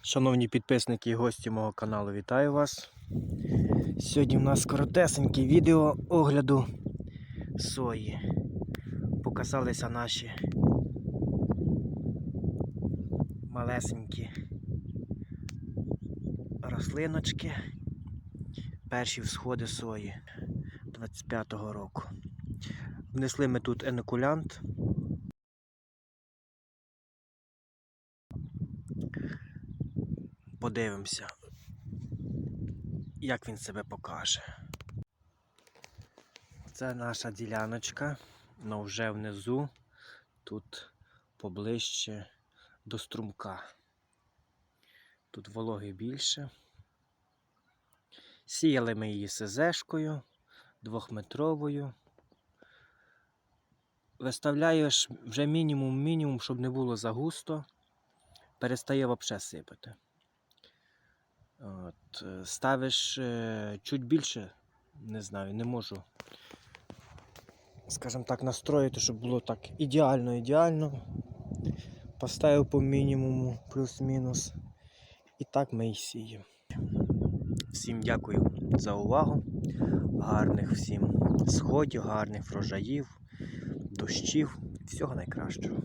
Шановні підписники і гості мого каналу, вітаю вас. Сьогодні в нас коротесеньке відео огляду сої. Показалися наші малесенькі рослиночки. Перші всходи сої 25-го року. Внесли ми тут енокулянт. Подивимося, як він себе покаже. Це наша діляночка, але вже внизу, тут поближче до струмка. Тут вологи більше. Сіяли ми її СЗшкою двохметровою. Виставляєш вже мінімум мінімум, щоб не було загусто. Перестає взагалі сипати. От, е, ставиш е, чуть більше, не знаю, не можу, скажімо так, настроїти, щоб було так ідеально, ідеально. Поставив по мінімуму, плюс-мінус. І так ми і сіємо. Всім дякую за увагу. Гарних всім сходів, гарних врожаїв, дощів. Всього найкращого.